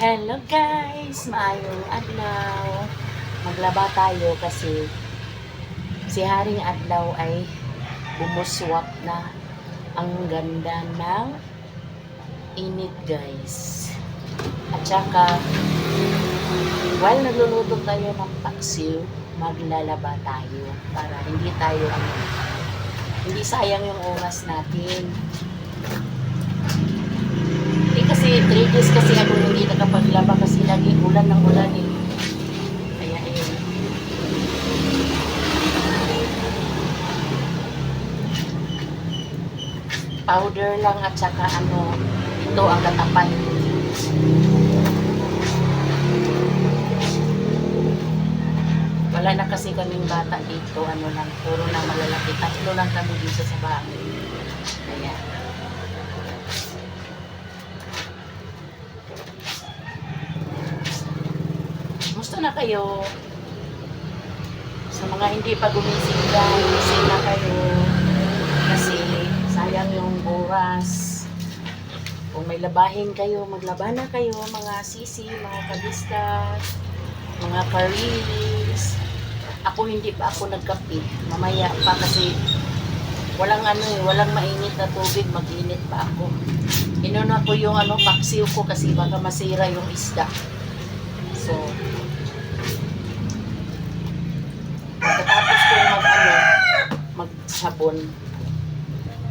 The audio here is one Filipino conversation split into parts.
Hello guys! Maayong adlaw. Maglaba tayo kasi si Haring Adlaw ay bumuswak na ang ganda ng init guys. At saka while nagluluto tayo ng paksiw, maglalaba tayo para hindi tayo hindi sayang yung oras natin. Eh kasi 3 days kasi ako hindi nakapaglaba kasi lagi ulan ng ulan eh. Kaya ayun. Powder lang at saka ano, ito ang katapat. Wala na kasi kaming bata dito, ano lang, puro na malalaki. Tatlo lang kami dito sa bahay. Kaya, na kayo? Sa mga hindi pa gumising dyan, gising na kayo. Kasi sayang yung oras. Kung may labahin kayo, maglaba na kayo, mga sisi, mga kabistas, mga karis. Ako hindi pa ako nagkape. Mamaya pa kasi walang ano eh, walang mainit na tubig, mag-init pa ako. Inuna ko yung ano, paksiw ko kasi baka masira yung isda. So, pagkatapos ko mag ano, magsabon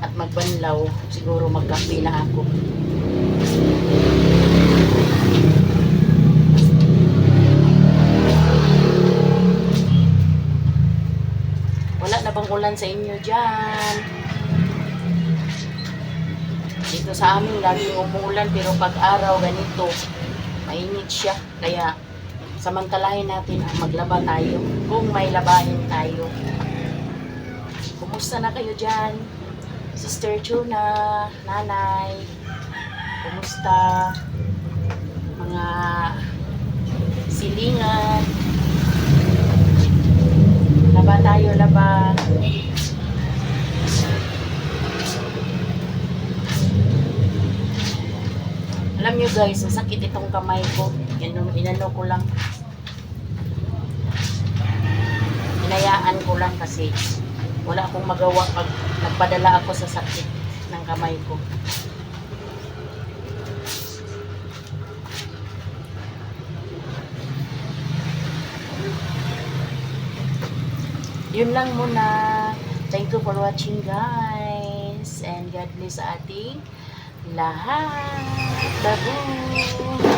at magbanlaw, siguro magkape na ako. Wala na bang ulan sa inyo dyan? Dito sa amin, laging umuulan pero pag araw ganito, mainit siya. Kaya samantalahin natin ang maglaba tayo kung may labahin tayo. Kumusta na kayo dyan? Sister Chuna, Nanay, kumusta? Mga silingan. Laba tayo, laba. Alam nyo guys, masakit itong kamay ko. Yan, inano ko lang. Hinayaan ko lang kasi wala akong magawa pag nagpadala ako sa sakit ng kamay ko. Yun lang muna. Thank you for watching guys. And God bless sa ating lahat. Babu!